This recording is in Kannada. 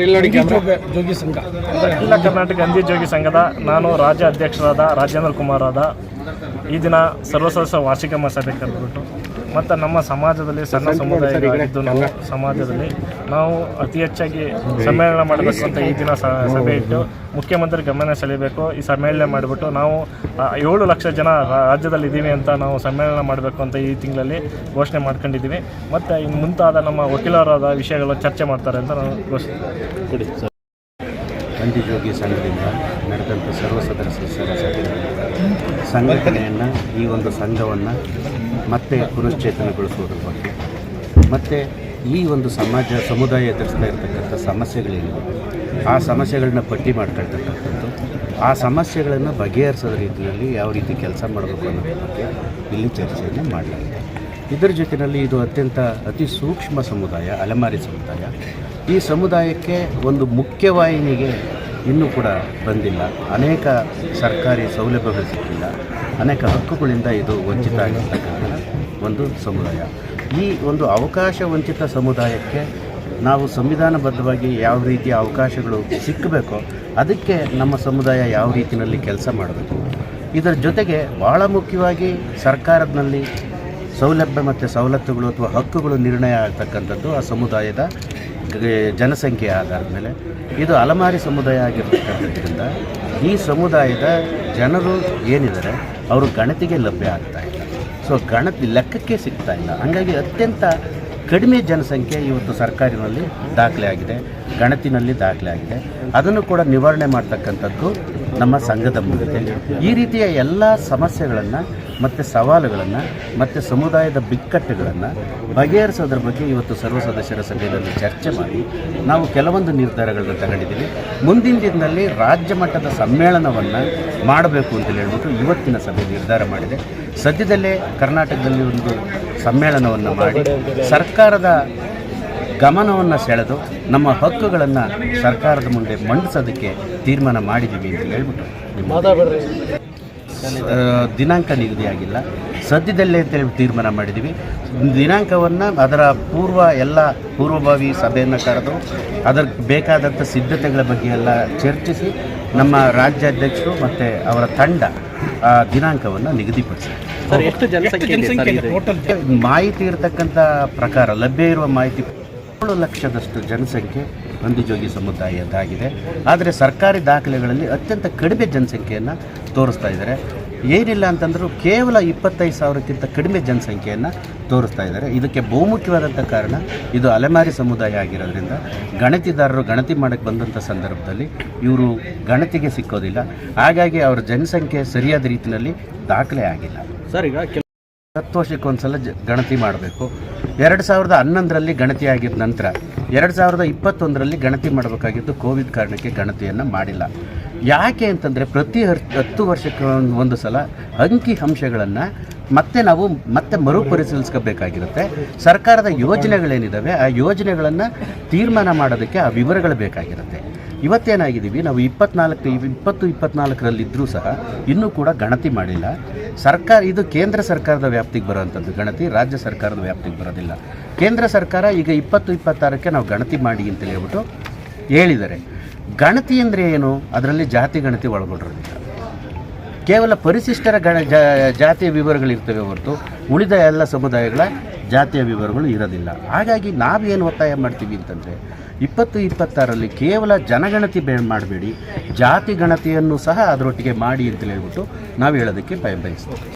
ಸರ್ ಇಲ್ಲಿ ನೋಡಿ ಜೋಗ ಜೋಗಿ ಸಂಘ. ಅಖಿಲ ಕರ್ನಾಟಕ ಗಾಂಧಿ ಜೋಗಿ ಸಂಘದ ನಾನು ರಾಜ್ಯ ಅಧ್ಯಕ್ಷರಾದ ರಾಜೇಂದ್ರ ಕುಮಾರ್ ಆದ. ಈ ದಿನ ಸರ್ವ ಸದಸ್ಯ ವಾರ್ಷಿಕ ಸಭೆ ಕರೆದುಬಿಟ್ಟು ಮತ್ತು ನಮ್ಮ ಸಮಾಜದಲ್ಲಿ ಸಣ್ಣ ಸಮುದಾಯಗಳಿದ್ದು ನಮ್ಮ ಸಮಾಜದಲ್ಲಿ ನಾವು ಅತಿ ಹೆಚ್ಚಾಗಿ ಸಮ್ಮೇಳನ ಮಾಡಬೇಕು ಅಂತ ಈ ದಿನ ಸ- ಸಭೆ ಇಟ್ಟು ಮುಖ್ಯಮಂತ್ರಿ ಗಮನ ಸೆಳೆಯಬೇಕು. ಈ ಸಮ್ಮೇಳನ ಮಾಡಿಬಿಟ್ಟು ನಾವು ಏಳು ಲಕ್ಷ ಜನ ರಾಜ್ಯದಲ್ಲಿ ಇದ್ದೀವಿ ಅಂತ ನಾವು ಸಮ್ಮೇಳನ ಮಾಡಬೇಕು ಅಂತ ಈ ತಿಂಗಳಲ್ಲಿ ಘೋಷಣೆ ಮಾಡ್ಕೊಂಡಿದ್ದೀವಿ. ಮತ್ತು ಇನ್ನು ಮುಂತಾದ ನಮ್ಮ ವಕೀಲರಾದ ವಿಷಯಗಳ ಚರ್ಚೆ ಮಾಡ್ತಾರೆ ಅಂತ ನಾವು ಘೋಷಣೆ ಗಾಂಧಿಜೋಗಿ ಸಂಘದಿಂದ ನಡೆದಂಥ ಸರ್ವ ಸದಸ್ಯರ ಸಂಘಟನೆಯನ್ನು ಈ ಒಂದು ಸಂಘವನ್ನು ಮತ್ತೆ ಪುನಶ್ಚೇತನಗೊಳಿಸುವುದರ ಬಗ್ಗೆ. ಮತ್ತು ಈ ಒಂದು ಸಮಾಜ, ಸಮುದಾಯ ಎದುರಿಸ್ತಾ ಇರತಕ್ಕಂಥ ಸಮಸ್ಯೆಗಳೇನು? ಆ ಸಮಸ್ಯೆಗಳನ್ನ ಪಟ್ಟಿ ಮಾಡ್ಕೊಳ್ತಕ್ಕಂಥದ್ದು, ಆ ಸಮಸ್ಯೆಗಳನ್ನು ಬಗೆಹರಿಸೋದ ರೀತಿಯಲ್ಲಿ ಯಾವ ರೀತಿ ಕೆಲಸ ಮಾಡಬೇಕು ಅನ್ನೋದ್ರ ಬಗ್ಗೆ ಇಲ್ಲಿ ಚರ್ಚೆಯನ್ನು ಮಾಡಲಾಗಿದೆ ಇದರ ಜೊತೆಯಲ್ಲಿ ಇದು ಅತ್ಯಂತ ಅತಿ ಸೂಕ್ಷ್ಮ ಸಮುದಾಯ, ಅಲೆಮಾರಿ ಸಮುದಾಯ. ಈ ಸಮುದಾಯಕ್ಕೆ ಒಂದು ಮುಖ್ಯವಾಹಿನಿಗೆ ಇನ್ನೂ ಕೂಡ ಬಂದಿಲ್ಲ. ಅನೇಕ ಸರ್ಕಾರಿ ಸೌಲಭ್ಯಗಳು ಸಿಕ್ಕಿಲ್ಲ. ಅನೇಕ ಹಕ್ಕುಗಳಿಂದ ಇದು ವಂಚಿತ ಆಗಿರ್ತಕ್ಕಂಥ ಒಂದು ಸಮುದಾಯ. ಈ ಒಂದು ಅವಕಾಶ ವಂಚಿತ ಸಮುದಾಯಕ್ಕೆ ನಾವು ಸಂವಿಧಾನಬದ್ಧವಾಗಿ ಯಾವ ರೀತಿಯ ಅವಕಾಶಗಳು ಸಿಕ್ಕಬೇಕೋ ಅದಕ್ಕೆ ನಮ್ಮ ಸಮುದಾಯ ಯಾವ ರೀತಿಯಲ್ಲಿ ಕೆಲಸ ಮಾಡಬೇಕು. ಇದರ ಜೊತೆಗೆ ಭಾಳ ಮುಖ್ಯವಾಗಿ ಸರ್ಕಾರದಲ್ಲಿ ಸೌಲಭ್ಯ ಮತ್ತು ಸವಲತ್ತುಗಳು ಅಥವಾ ಹಕ್ಕುಗಳು ನಿರ್ಣಯ ಆಗ್ತಕ್ಕಂಥದ್ದು ಆ ಸಮುದಾಯದ ಜನಸಂಖ್ಯೆಯ ಆಧಾರದ ಮೇಲೆ ಇದು ಅಲಮಾರಿ ಸಮುದಾಯ ಆಗಿರ್ತಕ್ಕಂಥದ್ರಿಂದ ಈ ಸಮುದಾಯದ ಜನರು ಏನಿದ್ದಾರೆ ಅವರು ಗಣತಿಗೆ ಲಭ್ಯ ಆಗ್ತಾ ಇಲ್ಲ. ಸೊ ಗಣತಿ ಲೆಕ್ಕಕ್ಕೆ ಸಿಗ್ತಾ ಇಲ್ಲ. ಹಾಗಾಗಿ ಅತ್ಯಂತ ಕಡಿಮೆ ಜನಸಂಖ್ಯೆ ಇವತ್ತು ಸರ್ಕಾರಿನಲ್ಲಿ ದಾಖಲೆ ಆಗಿದೆ, ಗಣತಿನಲ್ಲಿ ದಾಖಲೆ ಆಗಿದೆ. ಅದನ್ನು ಕೂಡ ನಿವಾರಣೆ ಮಾಡ್ತಕ್ಕಂಥದ್ದು ನಮ್ಮ ಸಂಘದ ಮುಂದಿದೆ ಈ ರೀತಿಯ ಎಲ್ಲ ಸಮಸ್ಯೆಗಳನ್ನು ಮತ್ತು ಸವಾಲುಗಳನ್ನು ಮತ್ತು ಸಮುದಾಯದ ಬಿಕ್ಕಟ್ಟುಗಳನ್ನು ಬಗೆಹರಿಸೋದ್ರ ಬಗ್ಗೆ ಇವತ್ತು ಸರ್ವ ಸದಸ್ಯರ ಸಭೆಯಲ್ಲಿ ಚರ್ಚೆ ಮಾಡಿ ನಾವು ಕೆಲವೊಂದು ನಿರ್ಧಾರಗಳನ್ನು ತಗೊಂಡಿದ್ದೀವಿ. ಮುಂದಿನ ದಿನದಲ್ಲಿ ರಾಜ್ಯ ಮಟ್ಟದ ಸಮ್ಮೇಳನವನ್ನು ಮಾಡಬೇಕು ಅಂತ ಹೇಳ್ಬಿಟ್ಟು ಇವತ್ತಿನ ಸಭೆ ನಿರ್ಧಾರ ಮಾಡಿದೆ. ಸದ್ಯದಲ್ಲೇ ಕರ್ನಾಟಕದಲ್ಲಿ ಒಂದು ಸಮ್ಮೇಳನವನ್ನು ಮಾಡಿ ಸರ್ಕಾರದ ಗಮನವನ್ನು ಸೆಳೆದು ನಮ್ಮ ಹಕ್ಕುಗಳನ್ನು ಸರ್ಕಾರದ ಮುಂದೆ ಮಂಡಿಸೋದಕ್ಕೆ ತೀರ್ಮಾನ ಮಾಡಿದ್ದೀವಿ ಅಂತ ಹೇಳ್ಬಿಟ್ಟು ದಿನಾಂಕ ನಿಗದಿಯಾಗಿಲ್ಲ. ಸದ್ಯದಲ್ಲೇ ಅಂತೇಳಿ ತೀರ್ಮಾನ ಮಾಡಿದ್ದೀವಿ. ದಿನಾಂಕವನ್ನು ಅದರ ಪೂರ್ವ ಎಲ್ಲ ಪೂರ್ವಭಾವಿ ಸಭೆಯನ್ನು ಕರೆದು ಅದರ ಬೇಕಾದಂಥ ಸಿದ್ಧತೆಗಳ ಬಗ್ಗೆ ಎಲ್ಲ ಚರ್ಚಿಸಿ ನಮ್ಮ ರಾಜ್ಯಾಧ್ಯಕ್ಷರು ಮತ್ತು ಅವರ ತಂಡ ದಿನಾಂಕವನ್ನು ನಿಗದಿಪಡಿಸಿದೆ. ಸರ್ ಎಷ್ಟು ಜನಸಂಖ್ಯೆ ಇದೆ? ಟೋಟಲ್ ಮಾಹಿತಿ ಇರತಕ್ಕಂಥ ಪ್ರಕಾರ ಲಭ್ಯ ಇರುವ ಮಾಹಿತಿ ಏಳು ಲಕ್ಷದಷ್ಟು ಜನಸಂಖ್ಯೆ ಬಂಧುಜೋಗಿ ಸಮುದಾಯದ್ದಾಗಿದೆ. ಆದರೆ ಸರ್ಕಾರಿ ದಾಖಲೆಗಳಲ್ಲಿ ಅತ್ಯಂತ ಕಡಿಮೆ ಜನಸಂಖ್ಯೆಯನ್ನು ತೋರಿಸ್ತಾ ಇದ್ದಾರೆ. ಏನಿಲ್ಲ ಅಂತಂದರೂ ಕೇವಲ ಇಪ್ಪತ್ತೈದು ಸಾವಿರಕ್ಕಿಂತ ಕಡಿಮೆ ಜನಸಂಖ್ಯೆಯನ್ನು ತೋರಿಸ್ತಾ ಇದ್ದಾರೆ. ಇದಕ್ಕೆ ಬಹುಮುಖ್ಯವಾದಂಥ ಕಾರಣ ಇದು ಅಲೆಮಾರಿ ಸಮುದಾಯ ಆಗಿರೋದ್ರಿಂದ ಗಣತಿದಾರರು ಗಣತಿ ಮಾಡೋಕ್ಕೆ ಬಂದಂಥ ಸಂದರ್ಭದಲ್ಲಿ ಇವರು ಗಣತಿಗೆ ಸಿಕ್ಕೋದಿಲ್ಲ. ಹಾಗಾಗಿ ಅವರ ಜನಸಂಖ್ಯೆ ಸರಿಯಾದ ರೀತಿಯಲ್ಲಿ ದಾಖಲೆ ಆಗಿಲ್ಲ. ಸರ್ ಈಗ ಹತ್ತು ವರ್ಷಕ್ಕೊಂದ್ಸಲ ಜ ಗಣತಿ ಮಾಡಬೇಕು. ಎರಡು ಸಾವಿರದ ಹನ್ನೊಂದರಲ್ಲಿ ಗಣತಿ ಆಗಿದ್ದ ನಂತರ ಎರಡು ಸಾವಿರದ ಇಪ್ಪತ್ತೊಂದರಲ್ಲಿ ಗಣತಿ ಮಾಡಬೇಕಾಗಿದ್ದು ಕೋವಿಡ್ ಕಾರಣಕ್ಕೆ ಗಣತಿಯನ್ನು ಮಾಡಿಲ್ಲ. ಯಾಕೆ ಅಂತಂದರೆ ಪ್ರತಿ ಹತ್ತು ವರ್ಷಕ್ಕೆ ಒಂದ್- ಸಲ ಅಂಕಿ ಅಂಶಗಳನ್ನು ಮತ್ತೆ ನಾವು ಮತ್ತೆ ಮರುಪರಿಶೀಲಿಸ್ಕೋಬೇಕಾಗಿರುತ್ತೆ. ಸರ್ಕಾರದ ಯೋಜನೆಗಳೇನಿದ್ದಾವೆ ಆ ಯೋಜನೆಗಳನ್ನು ತೀರ್ಮಾನ ಮಾಡೋದಕ್ಕೆ ಆ ವಿವರಗಳು ಬೇಕಾಗಿರುತ್ತೆ. ಇವತ್ತೇನಾಗಿದ್ದೀವಿ, ನಾವು ಇಪ್ಪತ್ನಾಲ್ಕು, ಇಪ್ಪತ್ತು ಇಪ್ಪತ್ನಾಲ್ಕರಲ್ಲಿದ್ದರೂ ಸಹ ಇನ್ನೂ ಕೂಡ ಗಣತಿ ಮಾಡಿಲ್ಲ. ಸರ್ಕಾರ, ಇದು ಕೇಂದ್ರ ಸರ್ಕಾರದ ವ್ಯಾಪ್ತಿಗೆ ಬರೋವಂಥದ್ದು ಗಣತಿ, ರಾಜ್ಯ ಸರ್ಕಾರದ ವ್ಯಾಪ್ತಿಗೆ ಬರೋದಿಲ್ಲ. ಕೇಂದ್ರ ಸರ್ಕಾರ ಈಗ ಇಪ್ಪತ್ತು, ಇಪ್ಪತ್ತಾರಕ್ಕೆ ನಾವು ಗಣತಿ ಮಾಡಿ ಅಂತ ಹೇಳ್ಬಿಟ್ಟು ಹೇಳಿದ್ದಾರೆ. ಗಣತಿ ಅಂದರೆ ಏನು? ಅದರಲ್ಲಿ ಜಾತಿ ಗಣತಿ ಒಳಗೊಂಡಿರೋದಿಲ್ಲ. ಕೇವಲ ಪರಿಶಿಷ್ಟರ ಗಣ ಜಾತಿಯ ವಿವರಗಳಿರ್ತವೆ ಹೊರತು ಉಳಿದ ಎಲ್ಲ ಸಮುದಾಯಗಳ ಜಾತಿಯ ವಿವರಗಳು ಇರೋದಿಲ್ಲ. ಹಾಗಾಗಿ ನಾವೇನು ಒತ್ತಾಯ ಮಾಡ್ತೀವಿ ಅಂತಂದರೆ, ಇಪ್ಪತ್ತು ಇಪ್ಪತ್ತಾರಲ್ಲಿ ಕೇವಲ ಜನಗಣತಿ ಬೇ ಮಾಡಬೇಡಿ. ಜಾತಿ ಗಣತಿಯನ್ನು ಸಹ ಅದರೊಟ್ಟಿಗೆ ಮಾಡಿ ಅಂತ ಹೇಳ್ಬಿಟ್ಟು ನಾವು ಹೇಳೋದಕ್ಕೆ ಬಯಸ್ತೀವಿ.